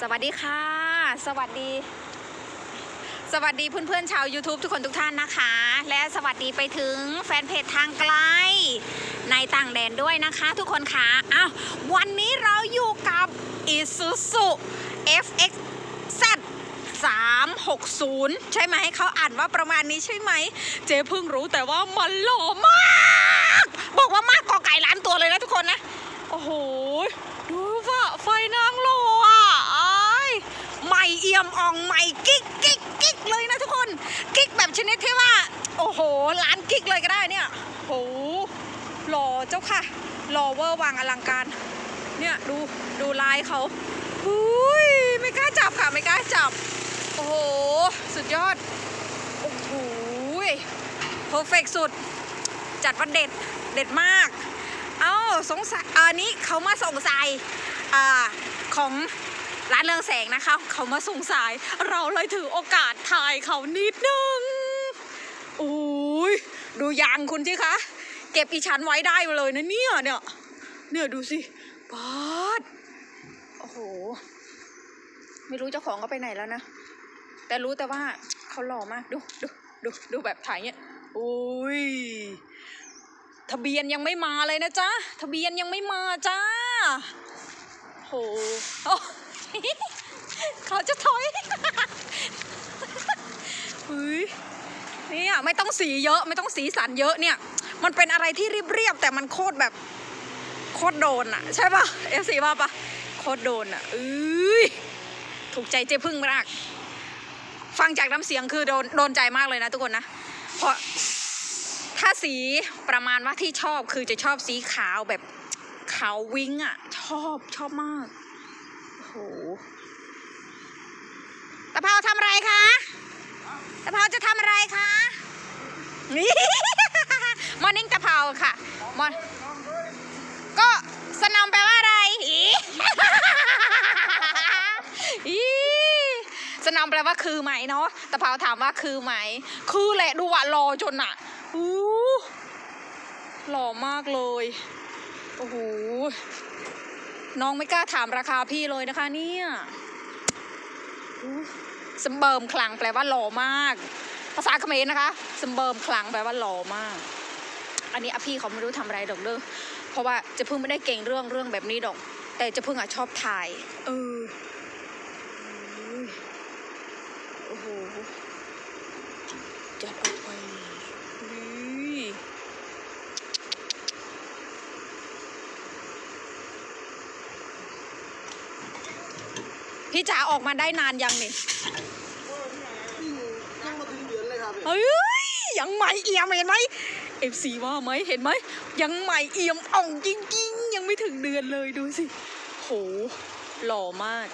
สวัสดีค่ะ สวัสดี สวัสดีเพื่อนๆชาว YouTube ทุกคนทุกท่านนะคะ และสวัสดีไปถึงแฟนเพจทางไกล ในต่างแดนด้วยนะคะ ทุกคนค่ะอ้าววันนี้เราอยู่กับ Isuzu FX Z 360 ใช่ไหมเขาอ่านว่าประมาณนี้ใช่ไหม เจ๊เพิ่งรู้แต่ว่ามันหล่อมาก บอกว่ามากกว่าไก่ล้านตัวเลยนะทุกคนนะ โอ้โห ดูว่าไฟนางหล่อ เยี่ยมอ่องใหม่กิ๊กกิ๊กกิ๊กเลยนะทุกคนกิ๊กแบบชนิดที่ว่า โอ้โหล้านกิ๊กเลยก็ได้เนี่ยโหหล่อเจ้าค่ะหล่อเวอร์วังอลังการ เนี่ยดูดูลายเขาหุยไม่กล้าจับค่ะไม่กล้าจับ โอ้โห สุดยอด โอ้โหเพอร์เฟกสุด จัดว่าเด็ดเด็ดมาก เอ้าสงสัยอันนี้เขามาส่งสายอ่าของ ร้านเรืองแสงนะคะ เขามาส่งสาย เราเลยถือโอกาสถ่ายเขานิดนึงโอ้ยดูยางคุณสิคะ เก็บอีชั้นไว้ได้มาเลยนะเนี่ยเนี่ยเนี่ยดูสิปาดโอ้โห ไม่รู้เจ้าของเขาไปไหนแล้วนะ แต่รู้แต่ว่าเขาหล่อมากดูดูดูดูแบบถ่ายเงี้ยโอ้ยทะเบียนยังไม่มาเลยนะจ๊ะ ทะเบียนยังไม่มาจ้าโหโอ้ เขาจะถอยเฮ้ยเนี่ยไม่ต้องสีเยอะไม่ต้องสีสันเยอะเนี่ย มันเป็นอะไรที่เรียบๆแต่มันโคตรแบบโคตรโดนอะใช่ปะเอฟซีว่าปะโคตรโดนอะเอ้ยถูกใจเจ๊พึ่งมาก ฟังจากน้ำเสียงคือโดนโดนใจมากเลยนะทุกคนนะเพราะถ้าสีประมาณว่าที่ชอบคือจะชอบสีขาวแบบขาววิ้งอะชอบชอบมาก โหตะเภาทำอะไรคะตะเภาจะทำอะไรคะนี่มอร์นิ่งตะเภาค่ะมอก็สนอมแปลว่าอะไรอีอีสนอมแปลว่าคือไหมเนาะตะเภาถามว่าคือไหม คือแหละดูอะรอจนอะอู้หล่อมากเลย โอ้โห น้องไม่กล้าถามราคาพี่เลยนะคะเนี่ยสมเบิมคลังแปลว่าหล่อมาก ภาษาเขมรนะคะสมเบิมคลังแปลว่าหล่อมาก อันนี้อะพี่เขาไม่รู้ทำอะไรดอกเด้อเพราะว่าเจะพึ่งไม่ได้เก่งเรื่องเรื่องแบบนี้ดอก แต่เจะพึ่งอะชอบถ่าย เออโห จัดออกไปนี่ พี่จ๋าออกมาได้นานยังนี่ยังมาถึงเดือนเลยครับเฮ้ยยังใหม่เอี่ยมเห็นไหมเอฟซีว่าไหมเห็นไหมยังใหม่เอี่ยมอ่องจริงๆ ยังไม่ถึงเดือนเลยดูสิโหหล่อมาก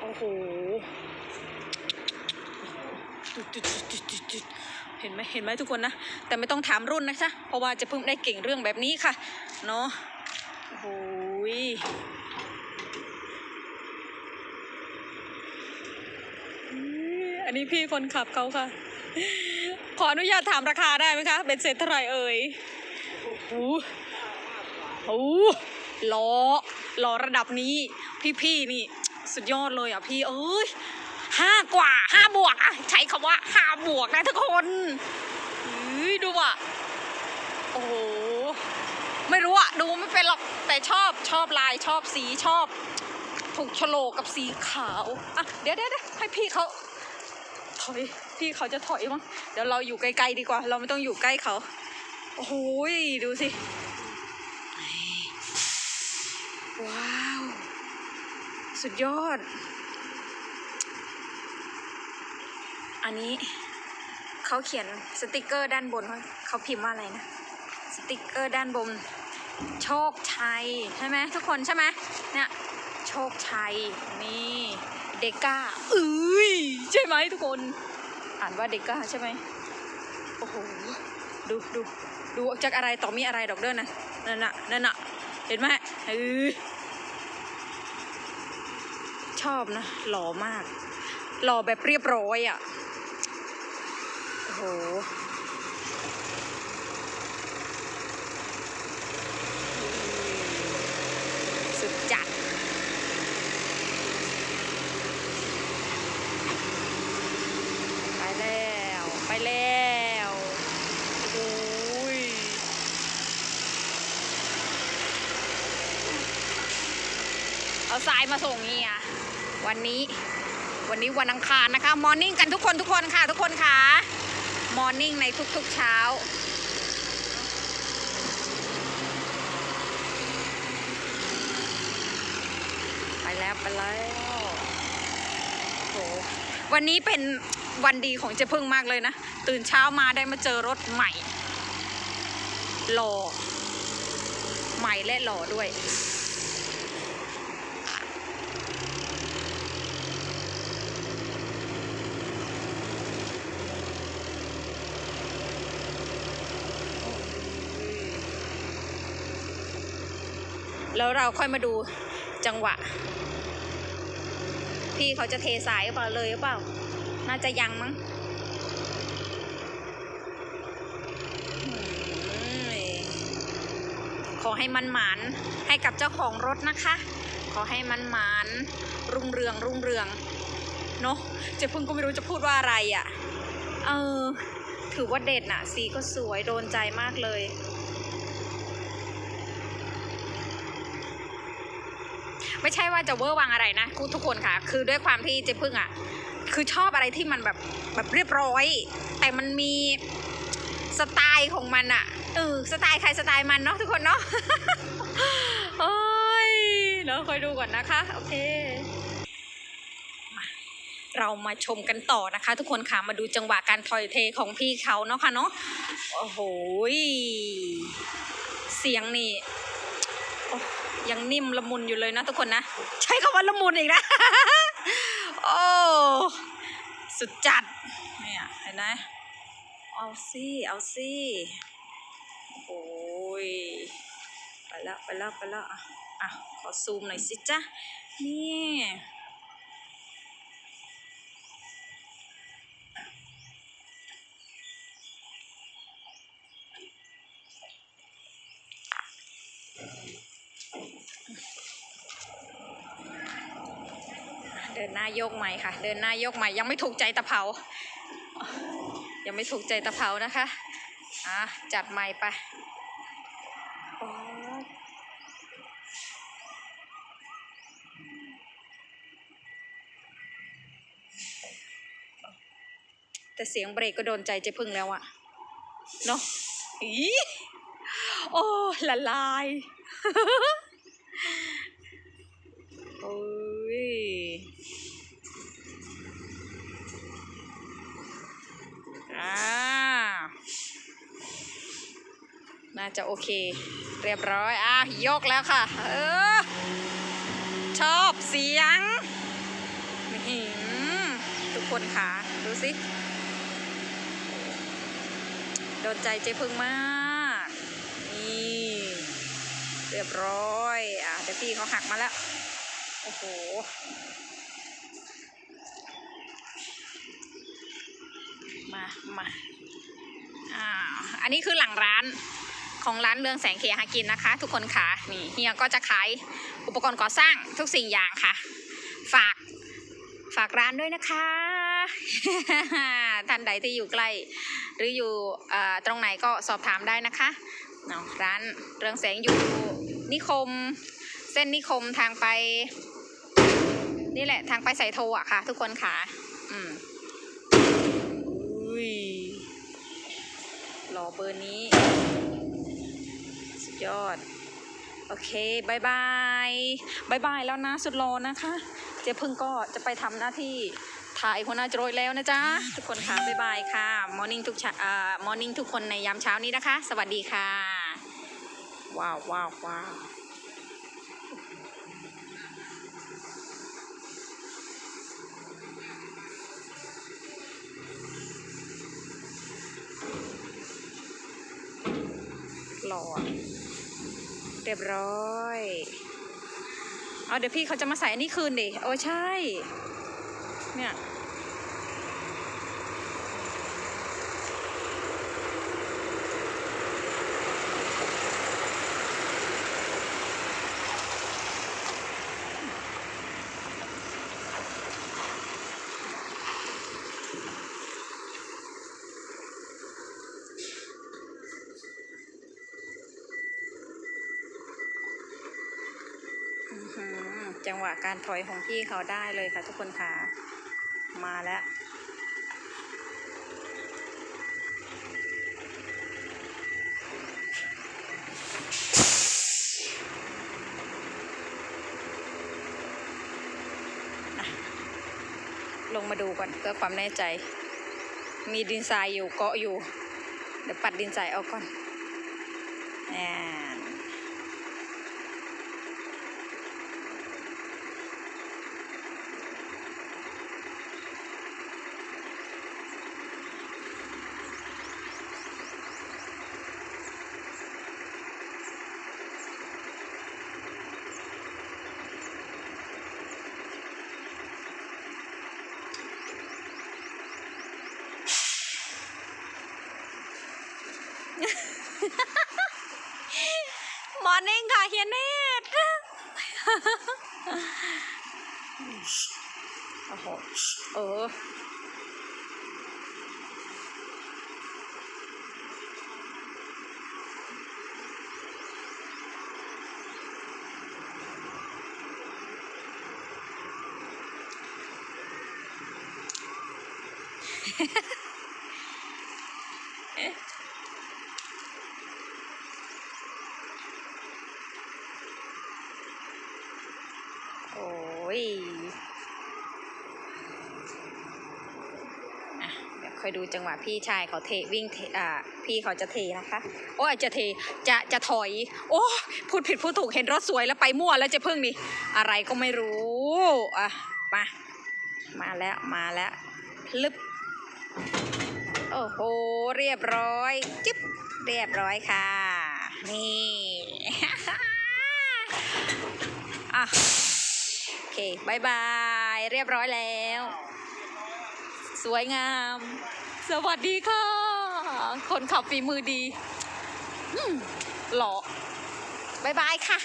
โอ้โหจุดจุดจุดจุดจุดจุด เห็นไหมเห็นไหมทุกคนนะ แต่ไม่ต้องถามรุ่นนะจ๊ะเพราะว่าจะเพิ่งได้เก่งเรื่องแบบนี้ค่ะ เนาะโอ้ยอันนี้พี่คนขับเขาค่ะ ขออนุญาตถามราคาได้ไหมคะ เป็นเสร็จเท่าไหร่เอ่ยโอ้โหโอ้โหล้อล้อระดับนี้ พี่ๆนี่ สุดยอดเลยอะพี่เอ้ย ห้ากว่าห้าบวกอะใช้คำว่าห้าบวกนะทุกคนดูอะโอ้โหไม่รู้อะดูไม่เป็นหรอกแต่ชอบชอบลายชอบสีชอบ ถูกโฉลกกับสีขาวอะเดี๋ยวเดี๋ยวให้พี่เขาถอยพี่เขาจะถอยมั้งเดี๋ยวเราอยู่ไกลๆดีกว่า เราไม่ต้องอยู่ใกล้เขาโอ้โหยดูสิว้าว สุดยอด อันนี้เขาเขียนสติกเกอร์ด้านบนเขาพิมพ์ว่าอะไรนะ สติกเกอร์ด้านบน โชคชัยใช่ไหมทุกคนใช่ไหมเนี่ยโชคชัยนี่เดก้าเอ้ยใช่ไหมทุกคน อ่านว่าเดก้าใช่ไหมโอ้โหดูดูดูจากอะไรต่อมีอะไรดอกเด้อนะนั่นน่ะนั่นน่ะเห็นไหมเออชอบนะหล่อมาก หล่อแบบเรียบร้อยอะ โหสุดจัดไปแล้ว ไปแล้วโอ้ยเอาทรายมาส่งนี่อะวันนี้วันนี้วันอังคารนะคะ มอร์นิ่งกันทุกคนทุกคนค่ะ ทุกคนค่ะ มอร์นิ่งในทุกๆเช้า ไปแล้วไปแล้วโหวันนี้เป็นวันดีของเจ๊พึ่งมากเลยนะ ตื่นเช้ามาได้มาเจอรถใหม่หล่อใหม่และหล่อด้วย แล้วเราค่อยมาดูจังหวะ พี่เขาจะเทสายหรือเปล่าเลยหรือเปล่า น่าจะยังมั้งขอให้มันหมานให้กับเจ้าของรถนะคะ ขอให้มันหมานรุ่งเรืองรุ่งเรืองเนอะเจ๊พึ่งก็ไม่รู้จะพูดว่าอะไรอะ่ะ เออ ถือว่าเด็ดน่ะ สีก็สวยโดนใจมากเลย ไม่ใช่ว่าจะเวอร์วังอะไรนะทุกคนค่ะ คือด้วยความที่เจ๊พึ่งอะ คือชอบอะไรที่มันแบบแบบเรียบร้อย แต่มันมีสไตล์ของมันอะเออสไตล์ใครสไตล์มันเนาะทุกคนเนาะโอ้ยเดี๋ยวคอยดูก่อนนะคะ โอเคเรามาชมกันต่อนะคะ ทุกคนค่ะมาดูจังหวะการถอยเทของพี่เขาเนาะค่ะเนาะโอ้โหเสียงนี่ ยังนิ่มละมุนอยู่เลยนะทุกคนนะ ใช้คำว่าละมุนอีกนะ โอ้สุดจัดเนี่ยเห็นไหมเอาซี่เอาซี่โอ้ยไปแล้วไปแล้วไปแล้วอะอะขอซูมหน่อยสิจ้ะนี่ ดินหน้าโยกใหม่ค่ะ เดินหน้าโยกใหม่ยังไม่ถูกใจตะเภายังไม่ถูกใจตะเภานะคะอะจัดใหม่ไปแต่เสียงเบรกก็โดนใจเจ๊พึ่งแล้วอะเนาะอีโอ้ละลาย โอ้ย อ่า น่า จะโอเค เรียบร้อยอะยกแล้วค่ะ เออ ชอบเสียงทุกคนค่ะ ดูสิ โดนใจเจ๊พึ่งมาก นี่ เรียบร้อย อะเดี๋ยวพี่เขาหักมาแล้ว โอ้โหมา มา อ่า อันนี้คือหลังร้าน ของร้านเรืองแสงเคหากินนะคะ ทุกคนค่ะนี่เฮียก็จะขายอุปกรณ์ก่อสร้างทุกสิ่งอย่างค่ะ ฝากฝากร้านด้วยนะคะ ท่านใดที่อยู่ใกล้ หรืออยู่ตรงไหนก็สอบถามได้นะคะเนาะร้านเรืองแสงอยู่นิคม เส้นนิคมทางไป นี่แหละทางไปใส่โทอะค่ะ ทุกคนค่ะ อืมอุ้ยรอเบอร์นี้ ยอด โอเคบายบายบายบายแล้วนะสุดรอนะคะ เจ๊พึ่งก็จะไปทำหน้าที่ถ่ายหัวหน้าโจรยแล้วนะจ๊ะ ทุกคนค่ะบายบายค่ะมอร์นิ่งทุกเช้าอ่ามอร์นิ่งทุกคนในยามเช้านี้นะคะ สวัสดีค่ะ ว้าวว้าวว้าวหล่อ เรียบร้อยเอาเดี๋ยวพี่เขาจะมาใส่อันนี้คืนดิโอ้ใช่ เนี่ย จังหวะการถอยของพี่เขาได้เลยค่ะทุกคนค่ะมาแล้วลงมาดูก่อนเพื่อความแน่ใจ มีดินทรายอยู่เกาะอยู่ เดี๋ยวปัดดินทรายออกก่อนอ่า เออโอ้ยอะเดี๋ยว คอยดูจังหวะพี่ชายเขาเทวิ่งเทอ่าพี่เขาจะเทนะคะ โอ้ยจะเทจะจะถอย โอ้พูดผิดพูดถูกเห็นรถสวยแล้วไปมั่วแล้วจะพึ่งนี่อะไรก็ไม่รู้อะมามาแล้วมาแล้วลึบโอ้โหเรียบร้อยจิ๊บเรียบร้อยค่ะ นี่อะโอเคบายบาย เรียบร้อยแล้ว สวยงาม สวัสดีค่ะ คนขับฝีมือดีหล่อบายบายค่ะ